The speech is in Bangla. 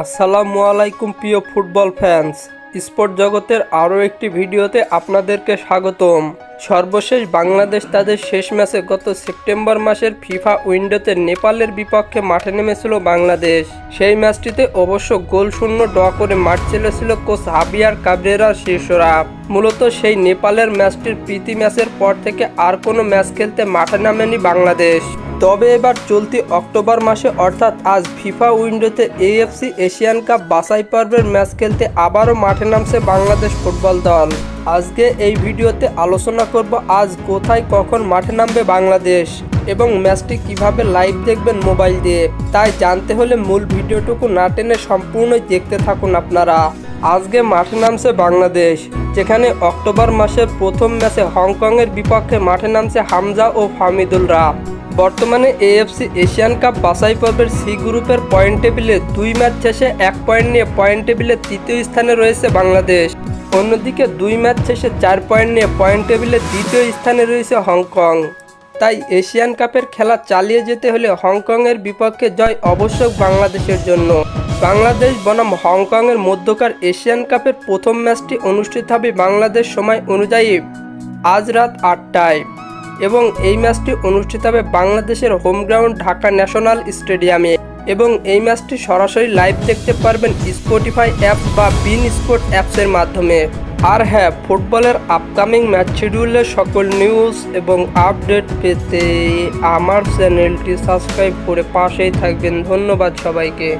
আসসালামু আলাইকুম, প্রিয় ফুটবল ফ্যান্স। স্পোর্ট জগতের আরও একটি ভিডিওতে আপনাদেরকে স্বাগতম। সর্বশেষ বাংলাদেশ তাদের শেষ ম্যাচে গত সেপ্টেম্বর মাসের ফিফা উইন্ডোতে নেপালের বিপক্ষে মাঠে নেমেছিল বাংলাদেশ। সেই ম্যাচটিতে অবশ্য গোল শূন্য ড করে মাঠ ছেড়েছিল কোচ হাবিয়ার কাবরেরার শিষ্যরা মূলত সেই নেপালের ম্যাচটির প্রীতি ম্যাচের পর থেকে আর কোনো ম্যাচ খেলতে মাঠে নামেনি বাংলাদেশ। তবে এবার চলতি অক্টোবর মাসে অর্থাৎ আজ ফিফা উইন্ডোতে এএফসি এশিয়ান কাপ বাছাই পর্বের ম্যাচ খেলতে আবারও মাঠে নামছে বাংলাদেশ ফুটবল দল। আজকে এই ভিডিওতে আলোচনা করব আজ কোথায় কখন মাঠে নামবে বাংলাদেশ এবং ম্যাচটি কীভাবে লাইভ দেখবেন মোবাইল দিয়ে। তাই জানতে হলে মূল ভিডিওটুকু না টেনে সম্পূর্ণই দেখতে থাকুন আপনারা। আজকে মাঠে নামছে বাংলাদেশ, যেখানে অক্টোবর মাসের প্রথম ম্যাচে হংকংয়ের বিপক্ষে মাঠে নামছে হামজা ও ফামিদুলরা বর্তমানে এএফসি এশিয়ান কাপ বাছাই পর্বের সি গ্রুপের পয়েন্ট টেবিলে দুই ম্যাচ শেষে এক পয়েন্ট নিয়ে পয়েন্ট টেবিলে তৃতীয় স্থানে রয়েছে বাংলাদেশ। অন্যদিকে দুই ম্যাচ শেষে চার পয়েন্ট নিয়ে পয়েন্ট টেবিলে দ্বিতীয় স্থানে রয়েছে হংকং। তাই এশিয়ান কাপের খেলা চালিয়ে যেতে হলে হংকংয়ের বিপক্ষে জয় অবশ্যক বাংলাদেশের জন্য। বাংলাদেশ বনাম হংকংয়ের মধ্যকার এশিয়ান কাপের প্রথম ম্যাচটি অনুষ্ঠিত হবে বাংলাদেশ সময় অনুযায়ী আজ রাত আটটায়। এবং এই ম্যাচটি অনুষ্ঠিত হবে বাংলাদেশের হোম গ্রাউন্ড ঢাকা ন্যাশনাল স্টেডিয়ামে। এবং এই ম্যাচটি সরাসরি লাইভ দেখতে পারবেন স্পটিফাই অ্যাপ বা বিন স্পোর্ট অ্যাপসের মাধ্যমে। আর হ্যাঁ ফুটবলের আপকামিং ম্যাচ শিডিউলের সকল নিউজ এবং আপডেট পেতে আমার চ্যানেলটি সাবস্ক্রাইব করে পাশেই থাকবেন। ধন্যবাদ সবাইকে।